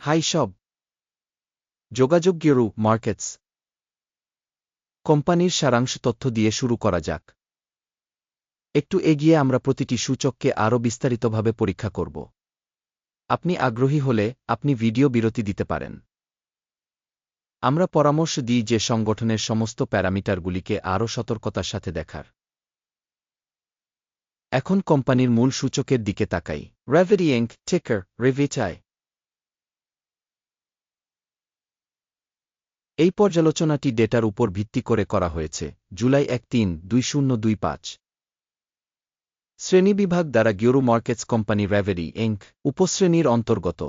High সব যোগাযোগ গিরু markets. কোম্পানির সারাংশ তথ্য দিয়ে শুরু করা যাক। একটু এগিয়ে আমরা প্রতিটি সূচককে আরও বিস্তারিতভাবে পরীক্ষা করব। আপনি আগ্রহী হলে আপনি ভিডিও বিরতি দিতে পারেন। আমরা পরামর্শ দিই যে সংগঠনের সমস্ত প্যারামিটারগুলিকে আরও সতর্কতার সাথে দেখার। এখন কোম্পানির মূল সূচকের দিকে তাকাই। রেভেরিয়েঙ্ক টেকার রেভেচায় এই পর্যালোচনাটি ডেটার উপর ভিত্তি করে করা হয়েছে, জুলাই এক তিন দুই শূন্য দুই পাঁচ। শ্রেণীবিভাগ দ্বারা গিওরু মার্কেটস কোম্পানি রেভেরি এঙ্ক উপশ্রেণীর অন্তর্গত।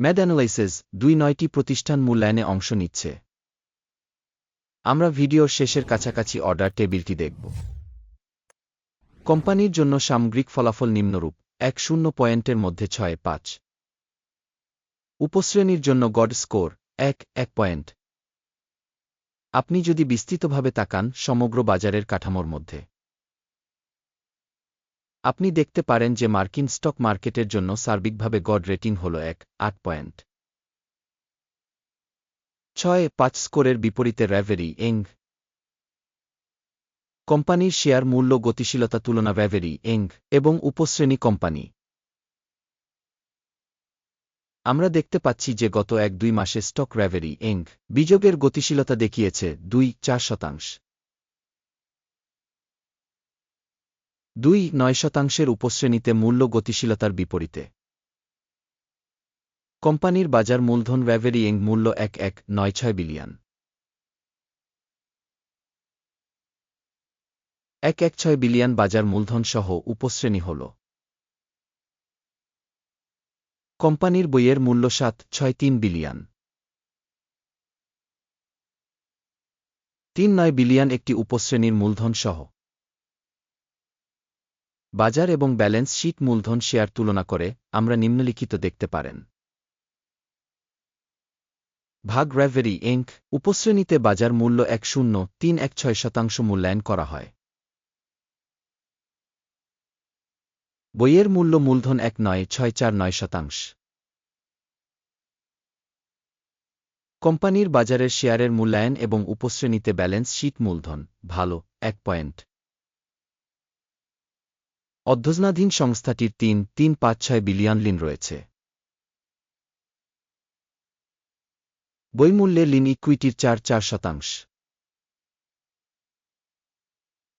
ম্যাড অ্যানালাইসিস দুই নয়টি প্রতিষ্ঠান মূল্যায়নে অংশ নিচ্ছে। আমরা ভিডিওর শেষের কাছাকাছি অর্ডার টেবিলটি দেখব। কোম্পানির জন্য সামগ্রিক ফলাফল নিম্নরূপ, এক শূন্য পয়েন্টের মধ্যে ছয় পাঁচ। উপশ্রেণীর জন্য গড স্কোর এক এক পয়েন্ট আপনি যদি বিস্তৃতভাবে তাকান সমগ্র বাজারের কাঠামোর মধ্যে। আপনি দেখতে পারেন যে মার্কিন স্টক মার্কেটের জন্য সার্বিকভাবে গড রেটিং হল এক, আট পয়েন্ট ছয়, পাঁচ স্কোরের বিপরীতে র্যাভেরি এং কোম্পানির শেয়ার মূল্য গতিশীলতা তুলনা র্যাভেরি এং এবং উপশ্রেণী কোম্পানি। আমরা দেখতে পাচ্ছি যে গত এক দুই মাসে স্টক র্যাভেরি এং বিযোগের গতিশীলতা দেখিয়েছে দুই চার শতাংশ। দুই নয় শতাংশের উপশ্রেণীতে মূল্য গতিশীলতার বিপরীতে। কোম্পানির বাজার মূলধন র্যাভেরিয়েং মূল্য এক এক নয় ছয় বিলিয়ন। এক এক ছয় বিলিয়ন বাজার মূলধন সহ উপশ্রেণী হল। কোম্পানির বইয়ের মূল্য সাত, ছয়, তিন বিলিয়ন। তিন, নয় বিলিয়ন একটি উপশ্রেণীর মূলধন সহ। বাজার এবং ব্যালেন্স শীট মূলধন শেয়ার তুলনা করে আমরা নিম্নলিখিত দেখতে পারেন। ভাগ র্যাভেরি এঙ্ক উপশ্রেণীতে বাজার মূল্য এক শূন্য, তিন এক ছয় শতাংশ মূল্যায়ন করা হয়। বইয়ের মূল্য মূলধন এক নয়, ছয় চার নয় শতাংশ। কোম্পানির বাজারের শেয়ারের মূল্যায়ন এবং উপশ্রেণীতে ব্যালেন্স শীট মূলধন, ভালো, এক পয়েন্ট। অধ্যজনাধীন সংস্থাটির তিন তিন পাঁচ ছয় বিলিয়ন লিন রয়েছে। বইমূল্যে লিন ইকুইটির চার চার শতাংশ।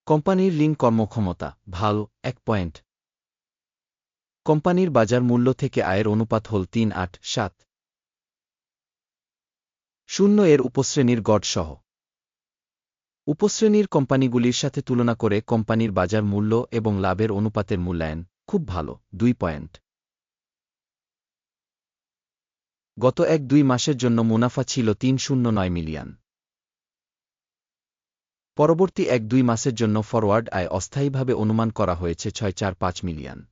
কোম্পানির লিন কর্মক্ষমতা, ভালো, এক পয়েন্ট। কোম্পানির বাজার মূল্য থেকে আয়ের অনুপাত হল তিন আট সাত। শূন্য এর উপশ্রেণীর গড় সহ। উপশ্রেণীর কোম্পানিগুলির সাথে তুলনা করে কোম্পানির বাজার মূল্য এবং লাভের অনুপাতের মূল্যায়ন খুব ভালো, দুই পয়েন্ট। গত এক দুই মাসের জন্য মুনাফা ছিল তিন শূন্য নয় মিলিয়ন। পরবর্তী এক দুই মাসের জন্য ফরওয়ার্ড আয় অস্থায়ীভাবে অনুমান করা হয়েছে ছয় চার পাঁচ মিলিয়ন।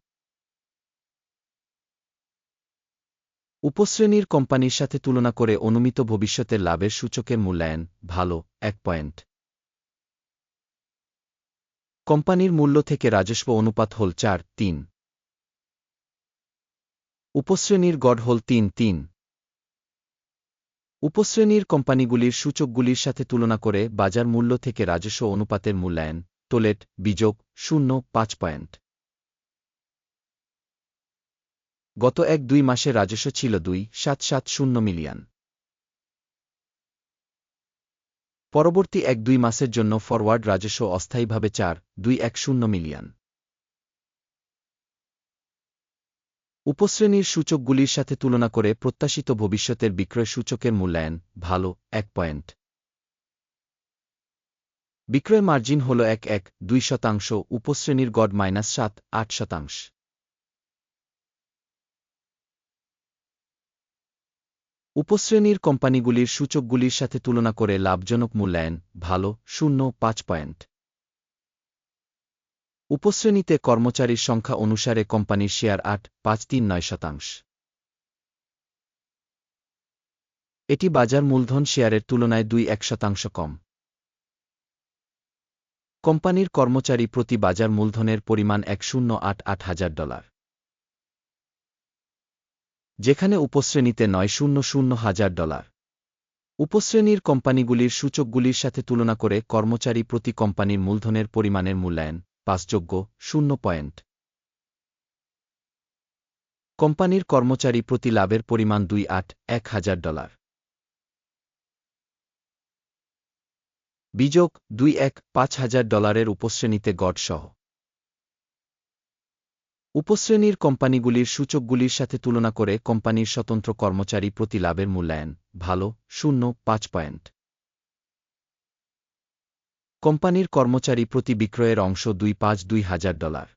উপশ্রেণীর কোম্পানির সাথে তুলনা করে অনুমিত ভবিষ্যতের লাভের সূচকের মূল্যায়ন, ভালো, এক পয়েন্ট। কোম্পানির মূল্য থেকে রাজস্ব অনুপাত হল চার, তিন। উপশ্রেণীর গড় হল তিন তিন। উপশ্রেণীর কোম্পানিগুলির সূচকগুলির সাথে তুলনা করে বাজার মূল্য থেকে রাজস্ব অনুপাতের মূল্যায়ন টোলেট বিযোগ, শূন্য, পাঁচ পয়েন্ট। গত এক দুই মাসে রাজস্ব ছিল দুই সাত সাত শূন্য মিলিয়ন। পরবর্তী এক দুই মাসের জন্য ফরওয়ার্ড রাজস্ব অস্থায়ীভাবে চার দুই এক শূন্য মিলিয়ন। উপশ্রেণীর সূচকগুলির সাথে তুলনা করে প্রত্যাশিত ভবিষ্যতের বিক্রয় সূচকের মূল্যায়ন ভালো এক পয়েন্ট। বিক্রয় মার্জিন হল এক এক দুই শতাংশ, উপশ্রেণীর গড় মাইনাস সাত আট শতাংশ। উপশ্রেণীর কোম্পানিগুলির সূচকগুলির সাথে তুলনা করে লাভজনক মূল্যায়ন, ভালো, শূন্য, পাঁচ পয়েন্ট। উপশ্রেণীতে কর্মচারীর সংখ্যা অনুসারে কোম্পানির শেয়ার আট, পাঁচ তিন নয় শতাংশ। এটি বাজার মূলধন শেয়ারের তুলনায় দুই এক শতাংশ কম। কোম্পানির কর্মচারী প্রতি বাজার মূলধনের পরিমাণ এক শূন্য আট আট হাজার ডলার। যেখানে উপশ্রেণীতে নয় শূন্য শূন্য হাজার ডলার। উপশ্রেণীর কোম্পানিগুলির সূচকগুলির সাথে তুলনা করে কর্মচারী প্রতি কোম্পানির মূলধনের পরিমাণের মূল্যায়ন পাঁচযোগ্য, শূন্য পয়েন্ট। কোম্পানির কর্মচারী প্রতি লাভের পরিমাণ দুই আট, এক হাজার ডলার। বিযোগ দুই এক, পাঁচ হাজার ডলারের উপশ্রেণীতে গড় সহ। উপশ্রেণীর কোম্পানিগুলির সূচকগুলির সাথে তুলনা করে কোম্পানির স্বতন্ত্র কর্মচারী প্রতি লাভের মূল্যায়ন ভালো, শূন্য, পাঁচ পয়েন্ট। কোম্পানির কর্মচারী প্রতি বিক্রয়ের অংশ দুই পাঁচ দুই হাজার ডলার।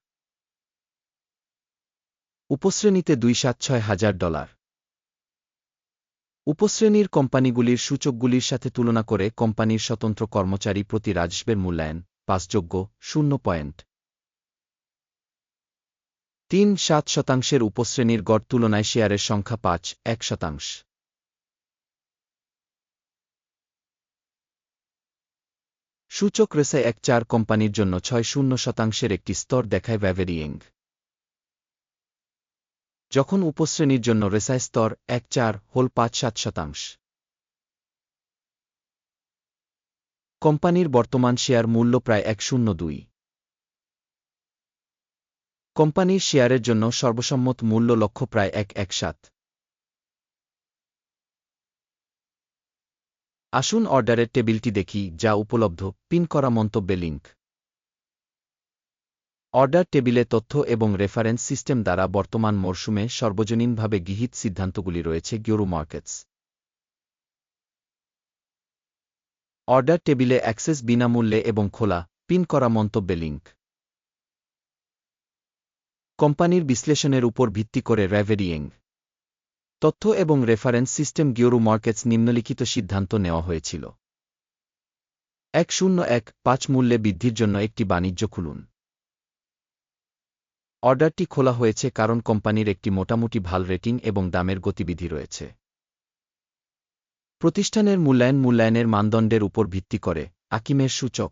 উপশ্রেণীতে দুই সাত ছয় হাজার ডলার। উপশ্রেণীর কোম্পানিগুলির সূচকগুলির সাথে তুলনা করে কোম্পানির স্বতন্ত্র কর্মচারী প্রতি রাজস্বের মূল্যায়ন পাঁচযোগ্য, শূন্য পয়েন্ট। তিন সাত শতাংশের উপশ্রেণীর গড় তুলনায় শেয়ারের সংখ্যা পাঁচ, এক শতাংশ। সূচক রেসে এক চার কোম্পানির জন্য ছয় শূন্য শতাংশের একটি স্তর দেখায় ভ্যাভেরিয়েং। যখন উপশ্রেণীর জন্য রেসায় স্তর এক চার, হোল পাঁচ সাত শতাংশ। কোম্পানির বর্তমান শেয়ার মূল্য প্রায় এক শূন্য দুই। কোম্পানির শেয়ারের জন্য সর্বসম্মত মূল্য লক্ষ্য প্রায় এক এক সাত। আসুন অর্ডারের টেবিলটি দেখি, যা উপলব্ধ, পিন করা মন্তব্যে লিঙ্ক অর্ডার টেবিলে তথ্য এবং রেফারেন্স সিস্টেম দ্বারা বর্তমান মরশুমে সর্বজনীনভাবে গৃহীত সিদ্ধান্তগুলি রয়েছে গিওরু মার্কেটস। অর্ডার টেবিলে অ্যাক্সেস বিনামূল্যে এবং খোলা, পিন করা মন্তব্যে লিঙ্ক কোম্পানির বিশ্লেষণের উপর ভিত্তি করে র্যাভেরিয়েং তথ্য এবং রেফারেন্স সিস্টেম গিওরু মার্কেটস নিম্নলিখিত সিদ্ধান্ত নেওয়া হয়েছিল। এক শূন্য এক পাঁচ মূল্যে বৃদ্ধির জন্য একটি বাণিজ্য খুলুন। অর্ডারটি খোলা হয়েছে কারণ কোম্পানির একটি মোটামুটি ভালো রেটিং এবং দামের গতিবিধি রয়েছে। প্রতিষ্ঠানের মূল্যায়ন মূল্যায়নের মানদণ্ডের উপর ভিত্তি করে আকিমের সূচক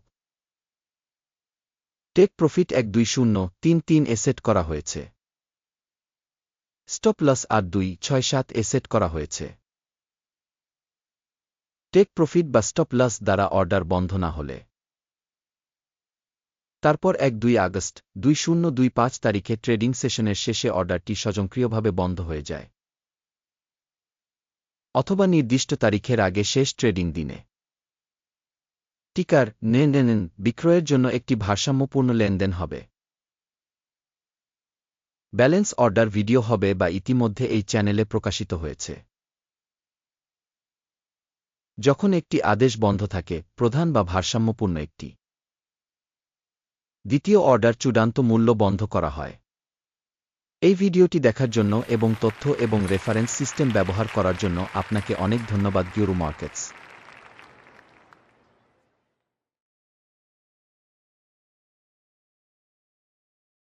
টেক প্রফিট এক দুই শূন্য তিন তিন এসেট করা হয়েছে। স্টপ লস আট দুই ছয় সাত এসেট করা হয়েছে। টেক প্রফিট বা স্টপ লস দ্বারা অর্ডার বন্ধ না হলে। তারপর এক দুই আগস্ট দুই শূন্য দুই পাঁচ তারিখে ট্রেডিং সেশনের শেষে অর্ডারটি স্বয়ংক্রিয়ভাবে বন্ধ হয়ে যায়। অথবা নির্দিষ্ট তারিখের আগে শেষ ট্রেডিং দিনে। টিকার নেন বিক্রয়ের জন্য একটি ভারসাম্যপূর্ণ লেনদেন হবে। ব্যালেন্স অর্ডার ভিডিও হবে বা ইতিমধ্যে এই চ্যানেলে প্রকাশিত হয়েছে। যখন একটি আদেশ বন্ধ থাকে, প্রধান বা ভারসাম্যপূর্ণ একটি। দ্বিতীয় অর্ডার চূড়ান্ত মূল্য বন্ধ করা হয়। এই ভিডিওটি দেখার জন্য এবং তথ্য এবং রেফারেন্স সিস্টেম ব্যবহার করার জন্য আপনাকে অনেক ধন্যবাদ গিউরু মার্কেটস।